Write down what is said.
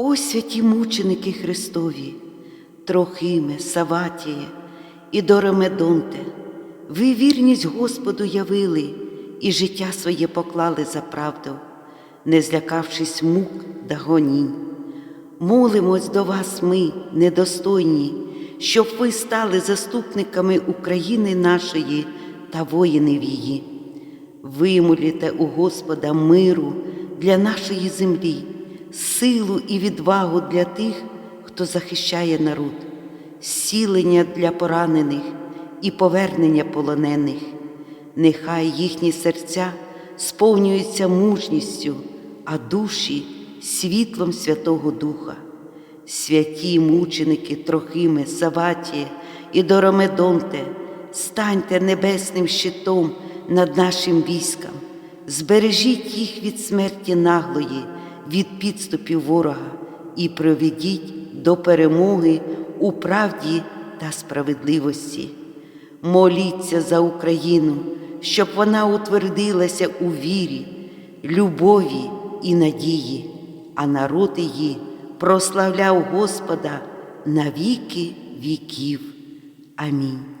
О святі мученики Христові, Трохиме, Саватіє і Доромедонте, ви вірність Господу явили і життя своє поклали за правду, не злякавшись мук да гонінь. Молимось до вас ми, недостойні, щоб ви стали заступниками України нашої та воїнів її. Вимоліте у Господа миру для нашої землі, силу і відвагу для тих, хто захищає народ, зцілення для поранених і повернення полонених. Нехай їхні серця сповнюються мужністю, а душі світлом Святого Духа. Святі мученики Трохиме, Саватіє і Доромедонте, станьте небесним щитом над нашим військом, збережіть їх від смерті наглої, від підступів ворога і проведіть до перемоги у правді та справедливості. Моліться за Україну, щоб вона утвердилася у вірі, любові і надії, а народ її прославляв Господа на віки віків. Амінь.